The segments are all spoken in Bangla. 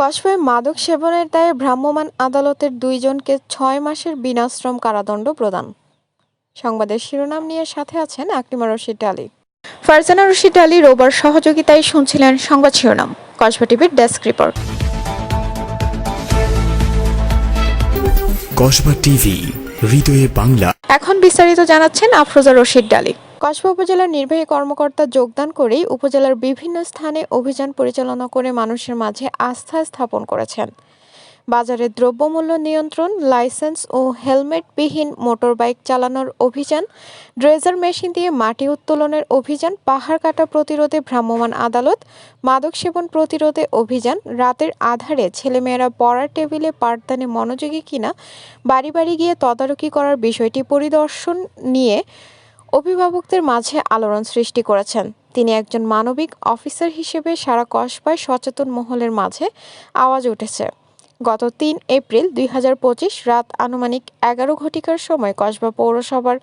কসবায় মাদক সেবনের দায়ে ভ্রাম্যমাণ আদালতের দুইজনকে ছয় মাসের বিনাশ্রম কারাদণ্ড প্রদান। সংবাদের শিরোনাম নিয়ে সাথে আছেন আকলিমা রশিদ আলী। ফারজানা রশিদ আলী রোবার সহযোগিতায় শুনছিলেন সংবাদ শিরোনাম কসবা টিভির ডেস্ক রিপোর্ট। কসবা টিভি হৃদয়ে বাংলা। এখন বিস্তারিত জানাচ্ছেন আফরোজা রশিদ ডালি কসবা উপজেলার নির্বাহী কর্মকর্তা যোগদান করেই উপজেলার বিভিন্ন স্থানে অভিযান পরিচালনা করে মানুষের মাঝে আস্থা স্থাপন করেছেন। বাজারে দ্রব্যমূল্য নিয়ন্ত্রণ, লাইসেন্স ও হেলমেটবিহীন মোটরবাইক চালানোর অভিযান, ড্রেজার মেশিন দিয়ে মাটি উত্তোলনের অভিযান, পাহাড় কাটা প্রতিরোধে ভ্রাম্যমাণ আদালত, মাদক সেবন প্রতিরোধে অভিযান, রাতের আধারে ছেলেমেয়েরা পড়ার টেবিলে পাঠদানে মনোযোগী কিনা, বাড়ি বাড়ি গিয়ে তদারকি করার বিষয়টি পরিদর্শন নিয়ে অভিভাবকদের মাঝে আলোড়ন সৃষ্টি করেছেন। তিনি একজন মানবিক অফিসার হিসেবে সারা কসবায় সচেতন মহলের মাঝে আওয়াজ উঠেছে। গত তিন এপ্রিল দুই হাজার পঁচিশ রাত আনুমানিক এগারো ঘটিকার সময় কসবা পৌরসভার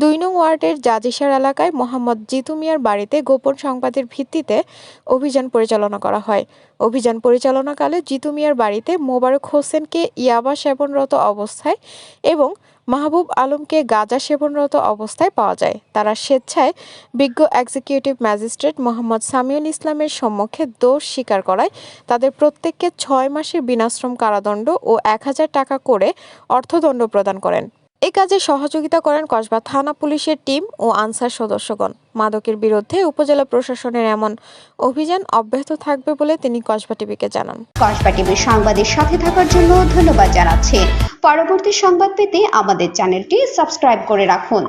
দুই নং ওয়ার্ডের জাজিসার এলাকায় মোহাম্মদ জিতু মিয়ার বাড়িতে গোপন সংবাদের ভিত্তিতে অভিযান পরিচালনা করা হয়। অভিযান পরিচালনাকালে জিতু মিয়ার বাড়িতে মোবারক হোসেনকে ইয়াবা সেবনরত অবস্থায় এবং মাহবুব আলমকে গাঁজা সেবনরত অবস্থায় পাওয়া যায়। তারা স্বেচ্ছায় বিজ্ঞ এক্সিকিউটিভ ম্যাজিস্ট্রেট মোহাম্মদ সামিউল ইসলামের সম্মুখে দোষ স্বীকার করায় তাদের প্রত্যেককে ছয় মাসের বিনাশ্রম কারাদণ্ড ও এক হাজার টাকা করে অর্থদণ্ড প্রদান করেন। এ কাজে সহযোগিতা করেন কসবা থানা পুলিশের টিম ও আনসার সদস্যগণ। মাদকের বিরুদ্ধে উপজেলা প্রশাসনের এমন অভিযান অব্যাহত থাকবে বলে তিনি কসবা টিভিকে জানান। কসবা টিভির সংবাদের সাথে থাকার জন্য ধন্যবাদ জানাচ্ছি। পরবর্তী সংবাদ পেতে আমাদের চ্যানেলটি সাবস্ক্রাইব করে রাখুন।